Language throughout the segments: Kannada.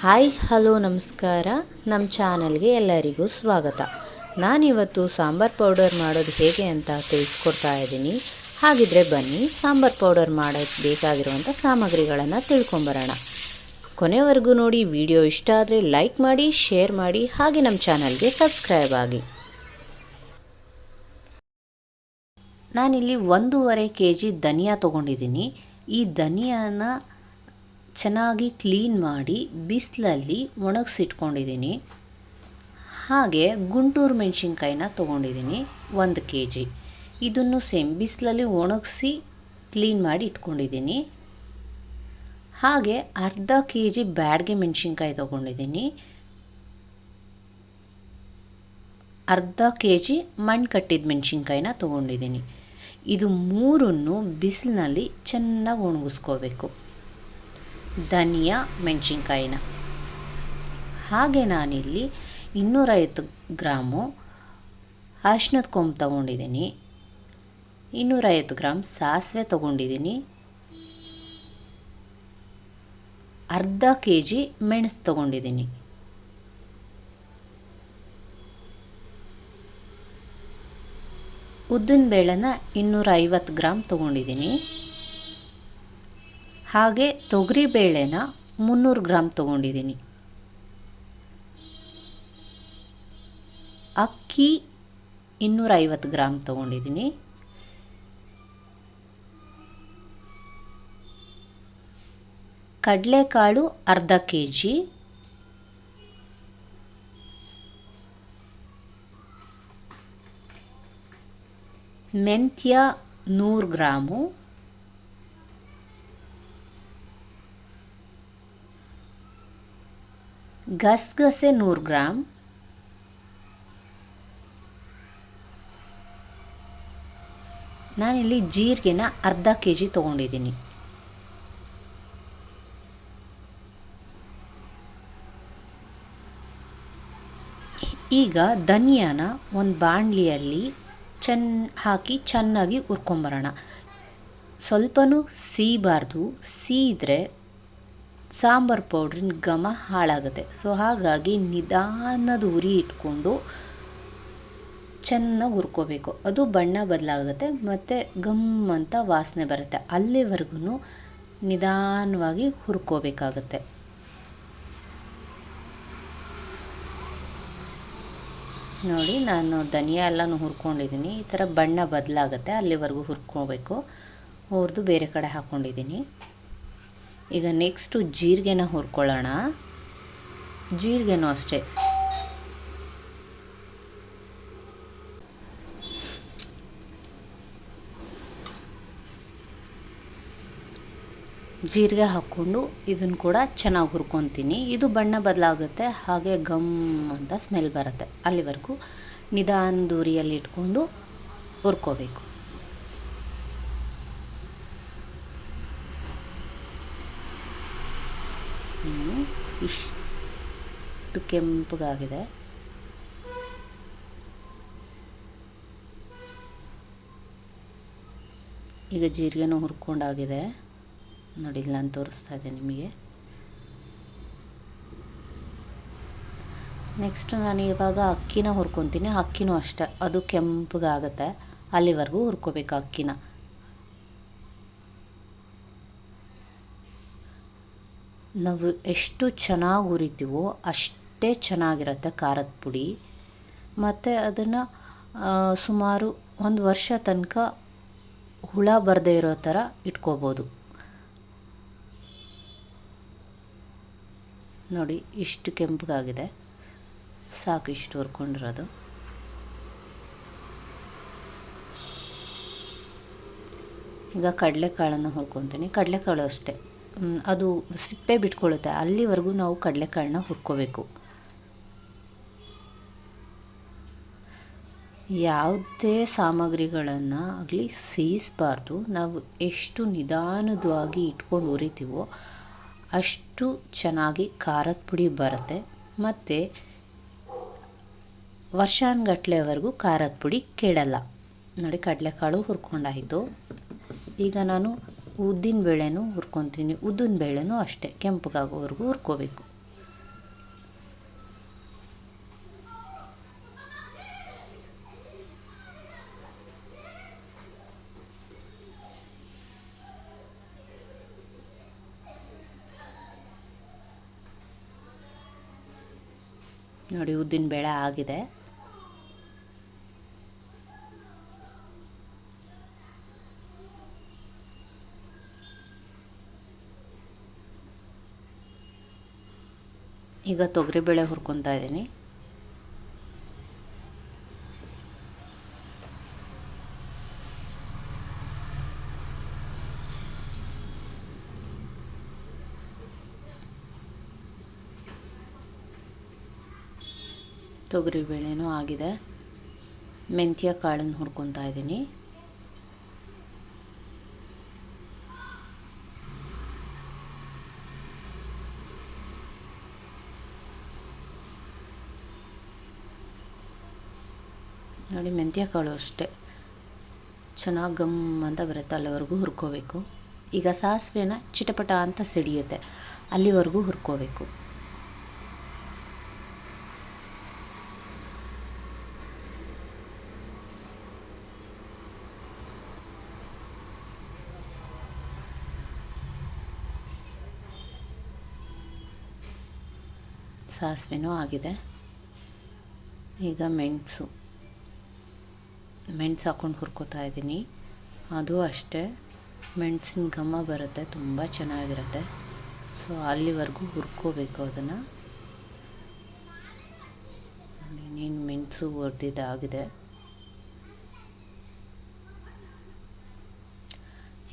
ಹಾಯ್, ಹಲೋ, ನಮಸ್ಕಾರ. ನಮ್ಮ ಚಾನಲ್ಗೆ ಎಲ್ಲರಿಗೂ ಸ್ವಾಗತ. ನಾನಿವತ್ತು ಸಾಂಬಾರ್ ಪೌಡರ್ ಮಾಡೋದು ಹೇಗೆ ಅಂತ ತಿಳಿಸ್ಕೊಡ್ತಾ ಇದ್ದೀನಿ. ಹಾಗಿದ್ರೆ ಬನ್ನಿ, ಸಾಂಬಾರ್ ಪೌಡರ್ ಮಾಡೋಕ್ಕೆ ಬೇಕಾಗಿರುವಂಥ ಸಾಮಗ್ರಿಗಳನ್ನು ತಿಳ್ಕೊಂಬರೋಣ. ಕೊನೆವರೆಗೂ ನೋಡಿ, ವಿಡಿಯೋ ಇಷ್ಟ ಆದರೆ ಲೈಕ್ ಮಾಡಿ, ಶೇರ್ ಮಾಡಿ, ಹಾಗೆ ನಮ್ಮ ಚಾನಲ್ಗೆ ಸಬ್ಸ್ಕ್ರೈಬ್ ಆಗಿ. ನಾನಿಲ್ಲಿ ಒಂದೂವರೆ ಕೆ ಜಿ ಧನಿಯಾ ತೊಗೊಂಡಿದ್ದೀನಿ. ಈ ಧನಿಯಾನ ಚೆನ್ನಾಗಿ ಕ್ಲೀನ್ ಮಾಡಿ ಬಿಸಿಲಲ್ಲಿ ಒಣಗಿಸಿಟ್ಕೊಂಡಿದ್ದೀನಿ. ಹಾಗೆ ಗುಂಟೂರು ಮೆಣಸಿನ್ಕಾಯಿನ ತೊಗೊಂಡಿದ್ದೀನಿ, ಒಂದು ಕೆ ಜಿ ಇದನ್ನು ಸೇಮ್ ಬಿಸಿಲಲ್ಲಿ ಒಣಗಿಸಿ ಕ್ಲೀನ್ ಮಾಡಿ ಇಟ್ಕೊಂಡಿದ್ದೀನಿ. ಹಾಗೆ ಅರ್ಧ ಕೆ ಜಿ ಬ್ಯಾಡ್ಗೆ ಮೆಣಸಿನ್ಕಾಯಿ ತೊಗೊಂಡಿದ್ದೀನಿ. ಅರ್ಧ ಕೆ ಜಿ ಮಣ್ಣು ಕಟ್ಟಿದ ಮೆಣಸಿನ್ಕಾಯಿನ ತೊಗೊಂಡಿದ್ದೀನಿ. ಇದು ಮೂರನ್ನು ಬಿಸಿಲಿನಲ್ಲಿ ಚೆನ್ನಾಗಿ ಒಣಗಿಸ್ಕೋಬೇಕು. ಧನಿಯಾ ಮೆಣಸಿನ್ಕಾಯಿನ. ಹಾಗೆ ನಾನಿಲ್ಲಿ ಇನ್ನೂರೈವತ್ತು ಗ್ರಾಮು ಅರ್ಶಿನದ ಕೊಂಬು ತೊಗೊಂಡಿದ್ದೀನಿ. ಇನ್ನೂರೈವತ್ತು ಗ್ರಾಮ್ ಸಾಸಿವೆ ತೊಗೊಂಡಿದ್ದೀನಿ. ಅರ್ಧ ಕೆ ಜಿ ಮೆಣಸು ತೊಗೊಂಡಿದ್ದೀನಿ. ಉದ್ದಿನ ಬೇಳೆನ ಇನ್ನೂರ ಐವತ್ತು ಗ್ರಾಮ್ ತೊಗೊಂಡಿದ್ದೀನಿ. ಹಾಗೆ ತೊಗರಿ ಬೇಳೆನ ಮುನ್ನೂರು ಗ್ರಾಮ್ ತೊಗೊಂಡಿದ್ದೀನಿ. ಅಕ್ಕಿ ಇನ್ನೂರೈವತ್ತು ಗ್ರಾಮ್ ತೊಗೊಂಡಿದ್ದೀನಿ. ಕಡಲೆಕಾಳು ಅರ್ಧ ಕೆ ಜಿ ಮೆಂತ್ಯ ನೂರು ಗ್ರಾಮು. ಗಸಗಸೆ ನೂರು ಗ್ರಾಮ್ ನಾನಿಲ್ಲಿ ಜೀರಿಗೆನ ಅರ್ಧ ಕೆ ಜಿ ತೊಗೊಂಡಿದ್ದೀನಿ. ಈಗ ಧನಿಯಾನ ಒಂದು ಬಾಣಲಿಯಲ್ಲಿ ಚೆನ್, ಹಾಕಿ ಚೆನ್ನಾಗಿ ಹುರ್ಕೊಂಬರೋಣ. ಸ್ವಲ್ಪನೂ ಸೀಬಾರ್ದು, ಸೀದ್ರೆ ಸಾಂಬಾರು ಪೌಡ್ರಿನ ಘಮ ಹಾಳಾಗುತ್ತೆ. ಸೊ, ಹಾಗಾಗಿ ನಿಧಾನದ ಉರಿ ಇಟ್ಕೊಂಡು ಚೆನ್ನಾಗಿ ಹುರ್ಕೋಬೇಕು. ಅದು ಬಣ್ಣ ಬದಲಾಗುತ್ತೆ, ಮತ್ತು ಗಮ್ ಅಂತ ವಾಸನೆ ಬರುತ್ತೆ. ಅಲ್ಲಿವರೆಗೂ ನಿಧಾನವಾಗಿ ಹುರ್ಕೋಬೇಕಾಗತ್ತೆ. ನೋಡಿ, ನಾನು ಧನಿಯಾ ಎಲ್ಲನೂ ಹುರ್ಕೊಂಡಿದ್ದೀನಿ. ಈ ಥರ ಬಣ್ಣ ಬದಲಾಗುತ್ತೆ, ಅಲ್ಲಿವರೆಗೂ ಹುರ್ಕೋಬೇಕು. ಹುರಿದು ಬೇರೆ ಕಡೆ ಹಾಕ್ಕೊಂಡಿದ್ದೀನಿ ಈಗ ನೆಕ್ಸ್ಟು ಜೀರಿಗೆನ ಹುರ್ಕೊಳ್ಳೋಣ. ಜೀರಿಗೆನೂ ಅಷ್ಟೇ. ಜೀರಿಗೆ ಹಾಕ್ಕೊಂಡು ಇದನ್ನು ಕೂಡ ಚೆನ್ನಾಗಿ ಹುರ್ಕೊತೀನಿ. ಇದು ಬಣ್ಣ ಬದಲಾಗುತ್ತೆ, ಹಾಗೆ ಗಮ್ ಅಂತ ಸ್ಮೆಲ್ ಬರುತ್ತೆ. ಅಲ್ಲಿವರೆಗೂ ನಿಧಾನ ದೂರಿಯಲ್ಲಿ ಇಟ್ಕೊಂಡು ಹುರ್ಕೋಬೇಕು. ಇಷ್ಟು ಕೆಂಪಗಾಗಿದೆ. ಈಗ ಜೀರಿಗೆನೂ ಹುರ್ಕೊಂಡಾಗಿದೆ. ನೋಡಿ, ಇಲ್ಲ ನಾನು ತೋರಿಸ್ತಾ ಇದ್ದೆ ನಿಮಗೆ. ನೆಕ್ಸ್ಟ್ ನಾನು ಇವಾಗ ಅಕ್ಕಿನ ಹುರ್ಕೊತೀನಿ. ಅಕ್ಕಿನೂ ಅಷ್ಟೆ. ಅದು ಕೆಂಪಗಾಗುತ್ತೆ. ಅಲ್ಲಿವರೆಗೂ ಹುರ್ಕೋಬೇಕು ಅಕ್ಕಿನ. ನಾವು ಎಷ್ಟು ಚೆನ್ನಾಗಿ ಹುರಿತೀವೋ ಅಷ್ಟೇ ಚೆನ್ನಾಗಿರುತ್ತೆ ಖಾರದ ಪುಡಿ. ಮತ್ತು ಅದನ್ನು ಸುಮಾರು ಒಂದು ವರ್ಷ ತನಕ ಹುಳ ಬರದೇ ಇರೋ ಥರ ಇಟ್ಕೋಬೋದು. ನೋಡಿ, ಇಷ್ಟು ಕೆಂಪಗಾಗಿದೆ. ಸಾಕು, ಇಷ್ಟು ಹುರ್ಕೊಂಡಿರೋದು. ಈಗ ಕಡಲೆಕಾಳನ್ನು ಹುರ್ಕೊತೀನಿ. ಕಡಲೆಕಾಳು ಅಷ್ಟೇ. ಅದು ಸಿಪ್ಪೆ ಬಿಟ್ಕೊಳ್ಳುತ್ತೆ. ಅಲ್ಲಿವರೆಗೂ ನಾವು ಕಡಲೆಕಾಳನ್ನ ಹುರ್ಕೋಬೇಕು. ಯಾವುದೇ ಸಾಮಗ್ರಿಗಳನ್ನು ಆಗಲಿ ಸೇಯಿಸಬಾರ್ದು. ನಾವು ಎಷ್ಟು ನಿಧಾನವಾಗಿ ಇಟ್ಕೊಂಡು ಹುರಿತೀವೋ ಅಷ್ಟು ಚೆನ್ನಾಗಿ ಖಾರದ ಪುಡಿ ಬರುತ್ತೆ. ಮತ್ತು ವರ್ಷಾನುಗಟ್ಲೆವರೆಗೂ ಖಾರದ ಪುಡಿ ಕೆಡಲ್ಲ ನೋಡಿ, ಕಡಲೆಕಾಳು ಹುರ್ಕೊಂಡಾಯಿತು. ಈಗ ನಾನು ಉದ್ದಿನ ಬೇಳೆನೂ ಹುರ್ಕೊತೀನಿ. ಉದ್ದಿನ ಬೇಳೆನೂ ಅಷ್ಟೇ. ಕೆಂಪಗಾಗೋವರೆಗೂ ಹುರ್ಕೋಬೇಕು. ನೋಡಿ ಉದ್ದಿನ ಬೇಳೆ ಆಗಿದೆ. ಈಗ ತೊಗರಿಬೇಳೆ ಹುರ್ಕೊತಾ ಇದ್ದೀನಿ. ತೊಗರಿಬೇಳೆನೂ ಆಗಿದೆ. ಮೆಂತ್ಯ ಕಾಳನ್ನು ಹುರ್ಕೊತಾ ಇದ್ದೀನಿ. ನೋಡಿ ಮೆಂತ್ಯ ಕಾಳು ಅಷ್ಟೇ. ಚೆನ್ನಾಗಿ ಗಮ್ ಅಂತ ಬರುತ್ತೆ, ಅಲ್ಲಿವರೆಗೂ ಹುರ್ಕೋಬೇಕು. ಈಗ ಸಾಸಿವೆನ ಚಿಟಪಟ ಅಂತ ಸಿಡಿಯುತ್ತೆ, ಅಲ್ಲಿವರೆಗೂ ಹುರ್ಕೋಬೇಕು. ಸಾಸಿವೆನೂ ಆಗಿದೆ. ಈಗ ಮೆಣಸು. ಮೆಣಸು ಹಾಕ್ಕೊಂಡು ಹುರ್ಕೋತಾ ಇದ್ದೀನಿ. ಅದು ಅಷ್ಟೇ. ಮೆಣಸಿನ ಘಮ ಬರುತ್ತೆ, ತುಂಬ ಚೆನ್ನಾಗಿರುತ್ತೆ. ಸೊ ಅಲ್ಲಿವರೆಗೂ ಹುರ್ಕೋಬೇಕು ಅದನ್ನು. ಇನ್ನೇನು ಮೆಣಸು ಹುರಿದಿದ್ದಾಗಿದೆ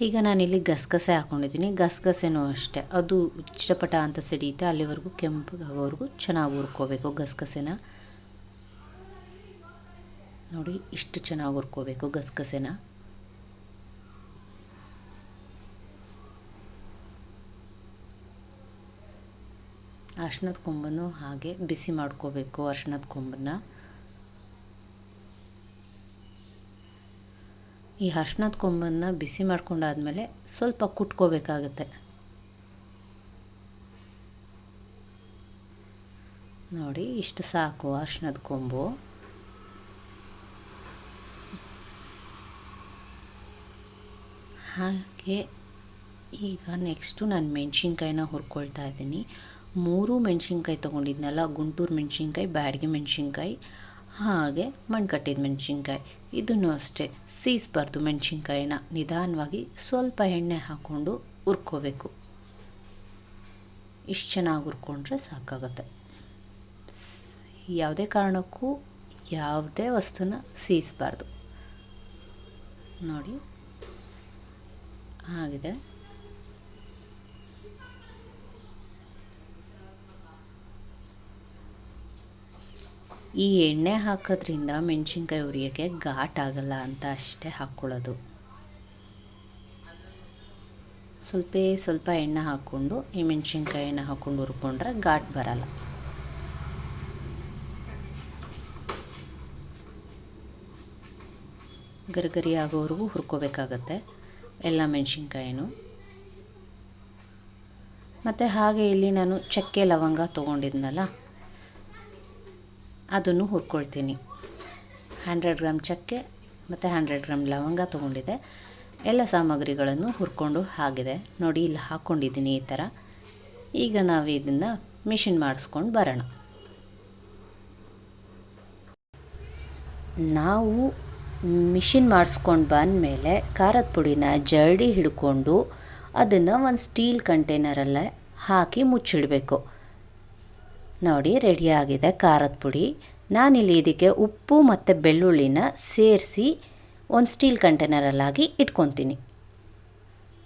ಈಗ ನಾನಿಲ್ಲಿ ಗಸಗಸೆ ಹಾಕ್ಕೊಂಡಿದ್ದೀನಿ ಗಸಗಸೆನೂ ಅಷ್ಟೇ. ಅದು ಚಟಪಟ ಅಂತ ಸಿಡಿಯುತ್ತೆ. ಅಲ್ಲಿವರೆಗೂ ಕೆಂಪಗಾಗೋವರೆಗೂ ಚೆನ್ನಾಗಿ ಹುರ್ಕೋಬೇಕು ಗಸಗಸೆನ. ನೋಡಿ, ಇಷ್ಟು ಚೆನ್ನಾಗಿ ಹುರ್ಕೋಬೇಕು ಗಸಗಸೆನ. ಅರ್ಶಿಣದ ಕೊಂಬನ್ನು ಹಾಗೆ ಬಿಸಿ ಮಾಡ್ಕೋಬೇಕು ಅರ್ಶಿಣದ ಕೊಂಬನ್ನು. ಈ ಅರ್ಶಿಣದ ಕೊಂಬನ್ನು ಬಿಸಿ ಮಾಡ್ಕೊಂಡಾದ್ಮೇಲೆ ಸ್ವಲ್ಪ ಕುಟ್ಕೋಬೇಕಾಗತ್ತೆ. ನೋಡಿ, ಇಷ್ಟು ಸಾಕು ಅರ್ಶಿಣದ ಕೊಂಬು. ಹಾಗೆ ಈಗ ನೆಕ್ಸ್ಟು ನಾನು ಮೆಣಸಿನ್ಕಾಯಿನ ಹುರ್ಕೊಳ್ತಾ ಇದ್ದೀನಿ. ಮೂರು ಮೆಣಸಿನ್ಕಾಯಿ ತೊಗೊಂಡಿದ್ನಲ್ಲ, ಗುಂಟೂರು ಮೆಣಸಿನ್ಕಾಯಿ, ಬ್ಯಾಡಗಿ ಮೆಣಸಿನ್ಕಾಯಿ, ಹಾಗೆ ಮಣ್ಕಟ್ಟಿದ ಮೆಣಸಿನ್ಕಾಯಿ. ಇದನ್ನು ಅಷ್ಟೇ ಸೀಸ್ಬಾರ್ದು ಮೆಣಸಿನ್ಕಾಯಿನ ನಿಧಾನವಾಗಿ ಸ್ವಲ್ಪ ಎಣ್ಣೆ ಹಾಕ್ಕೊಂಡು ಹುರ್ಕೋಬೇಕು. ಇಷ್ಟು ಚೆನ್ನಾಗಿ ಹುರ್ಕೊಂಡ್ರೆ ಸಾಕಾಗುತ್ತೆ. ಯಾವುದೇ ಕಾರಣಕ್ಕೂ ಯಾವುದೇ ವಸ್ತುನ ಸೀಸ್ಬಾರ್ದು ನೋಡಿ. ಆಗಿದೆ ಈ ಎಣ್ಣೆ ಹಾಕೋದ್ರಿಂದ ಮೆಣಸಿನ್ಕಾಯಿ ಉರಿಯೋಕ್ಕೆ ಘಾಟ್ ಆಗಲ್ಲ ಅಂತ ಅಷ್ಟೇ ಹಾಕ್ಕೊಳ್ಳೋದು ಸ್ವಲ್ಪ ಸ್ವಲ್ಪ ಎಣ್ಣೆ ಹಾಕ್ಕೊಂಡು, ಈ ಮೆಣಸಿನ್ಕಾಯಿನ ಹಾಕ್ಕೊಂಡು ಹುರ್ಕೊಂಡ್ರೆ ಘಾಟ್ ಬರಲ್ಲ. ಗರಿಗರಿ ಆಗೋವರೆಗೂ ಹುರ್ಕೋಬೇಕಾಗತ್ತೆ. ಎಲ್ಲ ಮೆಣಸಿನ್ಕಾಯಿನೂ. ಮತ್ತು ಹಾಗೆ ಇಲ್ಲಿ ನಾನು ಚಕ್ಕೆ ಲವಂಗ ತೊಗೊಂಡಿದ್ನಲ್ಲ, ಅದನ್ನು ಹುರ್ಕೊಳ್ತೀನಿ. ಹಂಡ್ರೆಡ್ ಗ್ರಾಮ್ ಚಕ್ಕೆ ಮತ್ತು ಹಂಡ್ರೆಡ್ ಗ್ರಾಮ್ ಲವಂಗ ತೊಗೊಂಡಿದ್ದೆ. ಎಲ್ಲ ಸಾಮಗ್ರಿಗಳನ್ನು ಹುರ್ಕೊಂಡು ಆಗಿದೆ ನೋಡಿ, ಇಲ್ಲಿ ಹಾಕ್ಕೊಂಡಿದ್ದೀನಿ ಈ ಥರ. ಈಗ ನಾವು ಇದನ್ನು ಮಿಷಿನ್ ಮಾಡಿಸ್ಕೊಂಡು ಬರೋಣ. ನಾವು ಮಿಷಿನ್ ಮಾಡಿಸ್ಕೊಂಡು ಬಂದಮೇಲೆ ಖಾರದ ಪುಡಿನ ಜರಡಿ ಹಿಡ್ಕೊಂಡು ಅದನ್ನು ಒಂದು ಸ್ಟೀಲ್ ಕಂಟೈನರಲ್ಲೇ ಹಾಕಿ ಮುಚ್ಚಿಡಬೇಕು. ನೋಡಿ ರೆಡಿಯಾಗಿದೆ ಖಾರದ ಪುಡಿ. ನಾನಿಲ್ಲಿ ಇದಕ್ಕೆ ಉಪ್ಪು ಮತ್ತು ಬೆಳ್ಳುಳ್ಳಿನ ಸೇರಿಸಿ ಒಂದು ಸ್ಟೀಲ್ ಕಂಟೈನರಲ್ಲಾಗಿ ಇಟ್ಕೊತೀನಿ.